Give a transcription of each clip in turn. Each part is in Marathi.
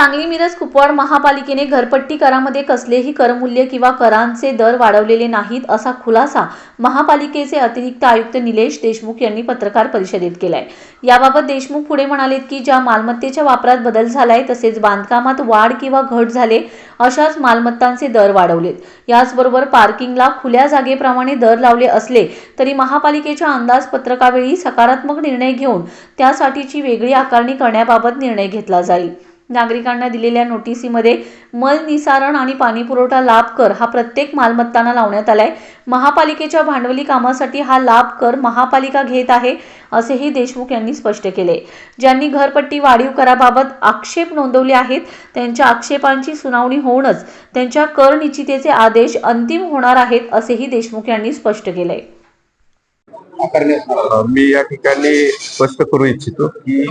सांगली मिरज कुपवाड महापालिकेने घरपट्टी करामध्ये कसलेही करमूल्य किंवा करांचे दर वाढवलेले नाहीत असा खुलासा महापालिकेचे अतिरिक्त आयुक्त निलेश देशमुख यांनी पत्रकार परिषदेत केलाय. याबाबत देशमुख पुढे म्हणालेत की ज्या मालमत्तेच्या वापरात बदल झालाय तसेच बांधकामात वाढ किंवा घट झाले अशाच मालमत्तांचे दर वाढवलेत. याचबरोबर पार्किंगला खुल्या जागेप्रमाणे दर लावले असले तरी महापालिकेच्या अंदाजपत्रकावेळी सकारात्मक निर्णय घेऊन त्यासाठीची वेगळी आकारणी करण्याबाबत निर्णय घेतला जाईल. नागरिकांना दिलेल्या नोटिसीमध्ये मल निसारण आणि पाणीपुरवठा लाभ कर हा प्रत्येक मालमत्तांना लावण्यात आलाय. महापालिकेच्या भांडवली कामासाठी हा लाभ कर महापालिका घेत आहे असेही देशमुख यांनी स्पष्ट केले. ज्यांनी घरपट्टी वाढीव कराबाबत आक्षेप नोंदवले आहेत त्यांच्या आक्षेपांची सुनावणी होऊनच त्यांच्या कर निश्चितेचे आदेश अंतिम होणार आहेत असेही देशमुख यांनी स्पष्ट केले मी या ठिकाणी स्पष्ट करू इच्छितो की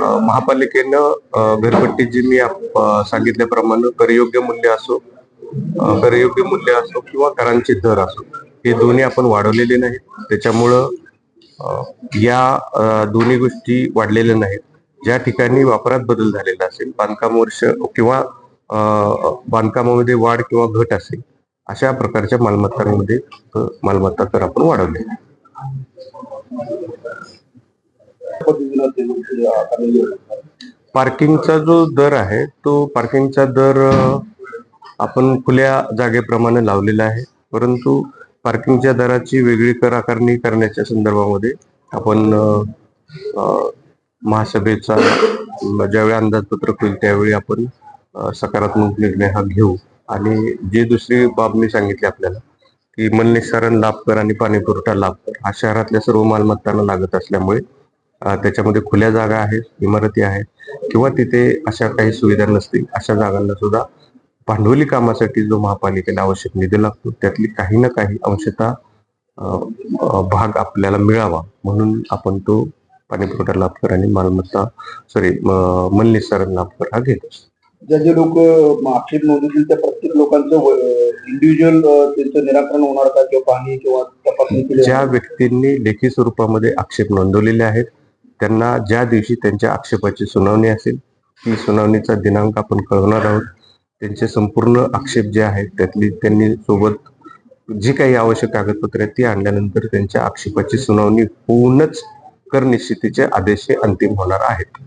महापालिकेनं घरपट्टी जी मी सांगितल्याप्रमाणे करयोग्य मूल्य असो करयोग्य मूल्य असो किंवा करांचे दर असो हे दोन्ही आपण वाढवलेले नाहीत. त्याच्यामुळं या दोन्ही गोष्टी वाढलेल्या नाहीत. ज्या ठिकाणी वापरात बदल झालेला असेल बांधकाम वर्ष किंवा बांधकामामध्ये वाढ किंवा घट असेल अशा प्रकारच्या मालमत्तांमध्ये मालमत्ता तर आपण वाढवले पार्किंगचा जो दर आहे तो पार्किंगचा दर आपण खुल्या जागेप्रमाणे लावलेला आहे. परंतु पार्किंगच्या दराची वेगळी कर आकारणी करण्याच्या संदर्भामध्ये आपण महासभेचा ज्यावेळी अंदाजपत्रक होईल त्यावेळी आपण सकारात्मक निर्णय हा घेऊ. आणि जी दुसरी बाब मी सांगितली आपल्याला की मलनिस्सारण लाभ कर आणि पाणीपुरवठा लाभ कर हा शहरातल्या सर्व मालमत्तांना लागत असल्यामुळे त्याच्यामध्ये खुल्या जागा आहेत इमारती आहेत किंवा तिथे अशा काही सुविधा नसतील अशा जागांना सुद्धा भांडवली कामासाठी जो महापालिकेला आवश्यक निधी लागतो त्यातली काही ना काही अंशतः भाग आपल्याला मिळावा म्हणून आपण तो पाणीपुरवठा लाभ कर आणि मालमत्ता सॉरी मलनिस्सारण लाभ कर हा घेत असतो ज्या जे लोक आक्षेप नोंदवतील त्या प्रत्येक लोकांचं इंडिव्हिज्युअल त्यांचं निराकरण होणार का किंवा पाहणी किंवा तपासणी ज्या? व्यक्तींनी लेखी स्वरूपामध्ये आक्षेप नोंदवलेले आहेत त्यांना ज्या दिवशी त्यांच्या आक्षेपाची सुनावणी असेल ती सुनावणीचा दिनांक आपण कळवणार आहोत. त्यांचे संपूर्ण आक्षेप जे आहेत त्यातली त्यांनी सोबत जी काही आवश्यक कागदपत्रे आहेत ती आणल्यानंतर त्यांच्या आक्षेपाची सुनावणी होऊनच कर निश्चितीचे आदेश हे अंतिम होणार आहेत.